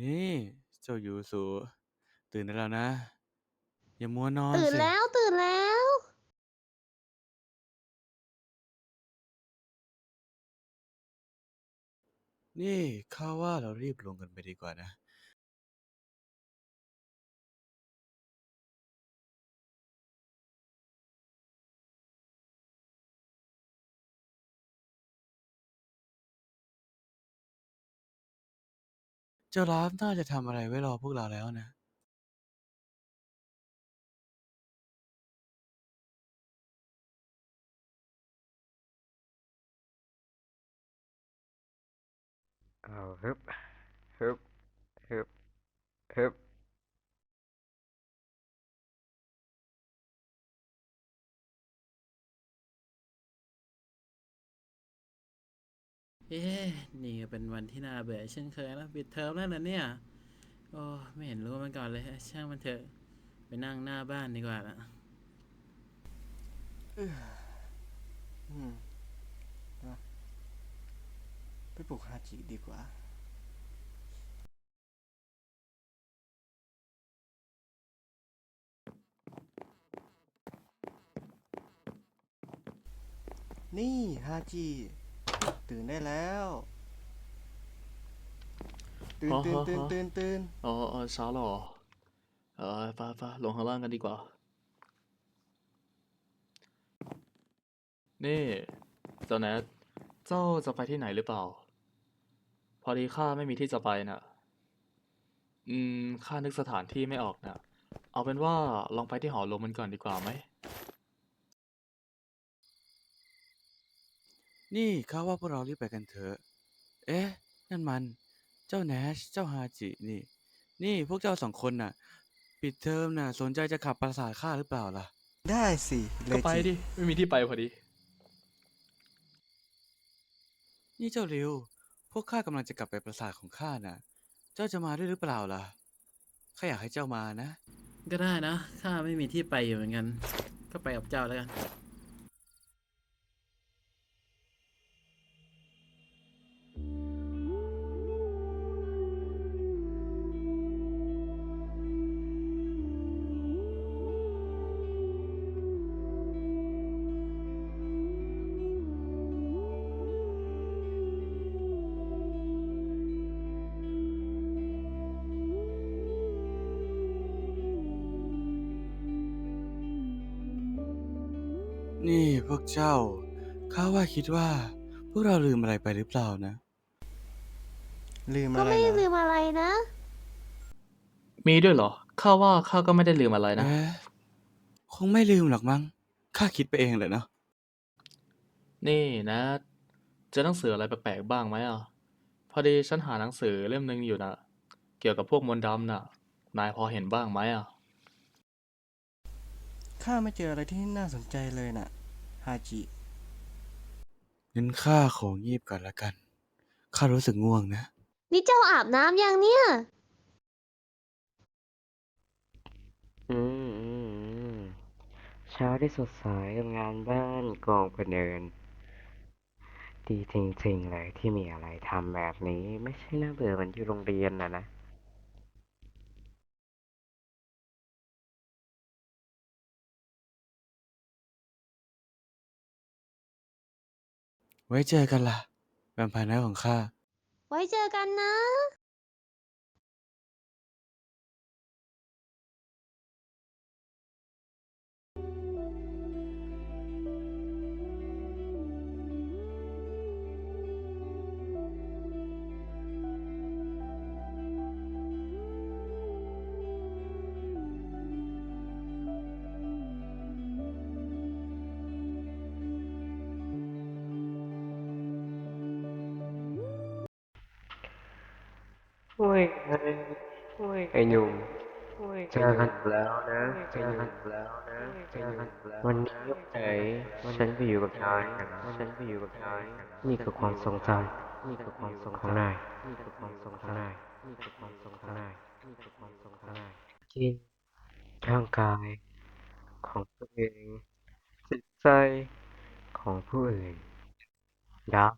นี่เจ้ายูสุตื่นได้แล้วนะ อย่ามัวนอนตื่นสิ แล้วตื่นแล้ว นี่ข้าว่าเรารีบลงกันไปดีกว่านะ จ้าลาฟน่าจะทำอะไรไว้รอพวกเราแล้วนะเอาฮึบฮึบฮึบฮึบ เอ๊ะนี่ก็เป็นวันที่น่าเบื่อเช่นเคยนะปิดเทอมแล้วเหรอเนี่ย โอ้ไม่เห็นรู้มาก่อนเลย ช่างมันเถอะ ไปนั่งหน้าบ้านดีกว่าละอืมนะไปปลุกฮาจิดีกว่านี่ฮาจิ ตื่นได้แล้ว ตื่นอ๋อตื่นฮะตื่นฮะตื่นตื่นอ๋อเออเช้าแล้วเหรอเออไปไปลงข้างล่างกันดีกว่า นี่ เจ้าแนทเจ้าจะไปที่ไหนหรือเปล่า พอดีข้าไม่มีที่จะไปน่ะ อืมข้านึกสถานที่ไม่ออกน่ะ เอาเป็นว่าลองไปที่หอลมมันก่อนดีกว่าไหม นี่ข้าว่าพวกเรารีบไปกันเถอะ เอ๊ะ นั่นมัน เจ้าแนช เจ้าฮาจิ นี่ นี่พวกเจ้าสองคนน่ะ ปิดเทอมน่ะ สนใจจะขับปราสาทข้าหรือเปล่าล่ะ ได้สิเลก็ไปจิดิ ไม่มีที่ไปพอดี นี่เจ้าริว พวกข้ากำลังจะกลับไปปราสาทของข้าน่ะ เจ้าจะมาด้วยหรือเปล่าล่ะ ข้าอยากให้เจ้ามานะ ก็ได้นะ ข้าไม่มีที่ไปอยู่เหมือนกัน ก็ไปกับเจ้าแล้วกัน นี่พวกเจ้า ข้าว่าคิดว่า พวกเราลืมอะไรไปหรือเปล่านะ ลืมก็อะไรไม่เหรได้อลืมอะไรนะ มีด้วยเหรอ ข้าว่าข้าก็ไม่ได้ลืมอะไรนะ เอ๊ะคงไม่ลืมหรอกมั้ง ข้าคิดไปเองแหละเนาะ นี่นะ เจอหนังสืออะไรแปลกๆบ้างไหมอะ พอดีฉันหาหนังสือเล่มหนึ่งอยู่นะ เกี่ยวกับพวกมนต์ดำน่ะ นายพอเห็นบ้างไหมอะ ข้าไม่เจออะไรที่น่าสนใจเลยน่ะ ฮาจิ งั้นข้าของงีบก่อนละกัน ข้ารู้สึกง่วงนะ นี่เจ้าอาบน้ำยังเนี่ย อืมอืมอืมเช้าที่สดใสกับงานบ้านกองพะเนิน ดีจริงๆเลยที่มีอะไรทำแบบนี้ ไม่ใช่น่าเบื่อเหมือนอยู่โรงเรียนนะนะ ไว้เจอกันล่ะ แวมไพร์น้าของข้า ไว้เจอกันนะ โอ้ยไอ้ไอ้หนุ่มเจอกันแล้วนะเจอกันแล้วนะเจอกันแล้ววันนี้ยกไหนฉันไปอยู่กับนายฉันไปอยู่กับนายนี่คือความทรงจำนี่คือความทรงของนายนี่คือความทรงของนายนี่คือความทรงของนายนี่คือความทรงของนายกินร่างกายของตัวเองจิตใจของผู้อื่นดาบ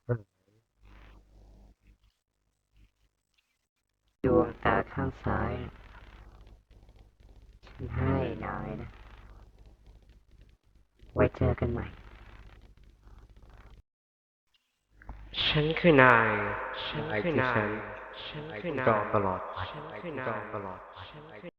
เอ๋ยอยู่วงตาข้างซ้ายฉันให้นายนะ ไว้เจอกันใหม่ ฉันคือนาย ฉันคือนาย ฉันคือนายตลอดไปฉันคือนายตลอดไป